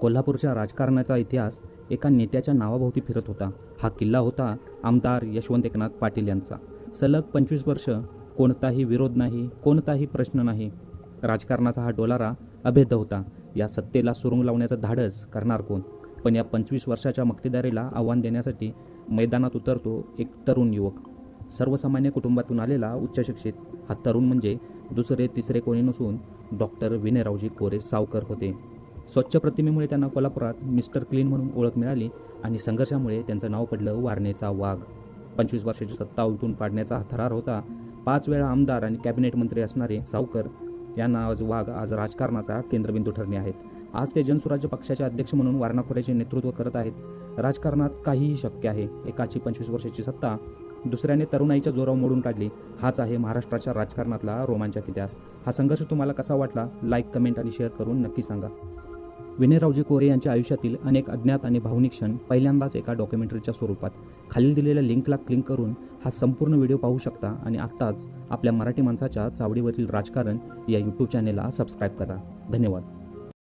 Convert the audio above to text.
कोल्हापूरच्या राजकारणाचा इतिहास एका नेत्याच्या नावाभोवती फिरत होता. हा किल्ला होता आमदार यशवंत एकनाथ पाटील यांचा. सलग पंचवीस वर्ष कोणताही विरोध नाही कोणताही प्रश्न नाही. राजकारणाचा हा डोलारा अभेद्य होता. या सत्तेला सुरुंग लावण्याचं धाडस करणार कोण? पण या पंचवीस वर्षाच्या मक्तेदारीला आव्हान देण्यासाठी मैदानात उतरतो एक तरुण युवक. सर्वसामान्य कुटुंबातून आलेला उच्च शिक्षित. हा तरुण म्हणजे दुसरे तिसरे कोणी नसून डॉक्टर विनयरावजी कोरे सावकर होते. स्वच्छ प्रतिमेमुळे त्यांना कोल्हापुरात मिस्टर क्लीन म्हणून ओळख मिळाली आणि संघर्षामुळे त्यांचं नाव पडलं वारणेचा वाघ. पंचवीस वर्षाची सत्ता उलटून पाडण्याचा थरार होता. पाच वेळा आमदार आणि कॅबिनेट मंत्री असणारे सावकर यांना आज वाघ आज राजकारणाचा केंद्रबिंदू ठरले आहेत. आज ते जनसुराज्य पक्षाचे अध्यक्ष म्हणून वारणाखोऱ्याचे नेतृत्व करत आहेत. राजकारणात काहीही शक्य आहे. एकाची पंचवीस वर्षाची सत्ता दुसऱ्याने तरुणाईच्या जोरावर मोडून काढली. हाच आहे महाराष्ट्राच्या राजकारणातला रोमांचक इतिहास. हा संघर्ष तुम्हाला कसा वाटला? लाईक कमेंट आणि शेअर करून नक्की सांगा. विनयरावजी कोरे यांच्या आयुष्यातील अनेक अज्ञात आणि भावनिक क्षण पहिल्यांदाच एका डॉक्युमेंटरीच्या स्वरूपात. खालील दिलेल्या लिंकला क्लिक करून हा संपूर्ण व्हिडिओ पाहू शकता आणि आत्ताच आपल्या मराठी माणसाच्या चावडीवरील राजकारण या यूट्यूब चॅनेलला सबस्क्राईब करा. धन्यवाद.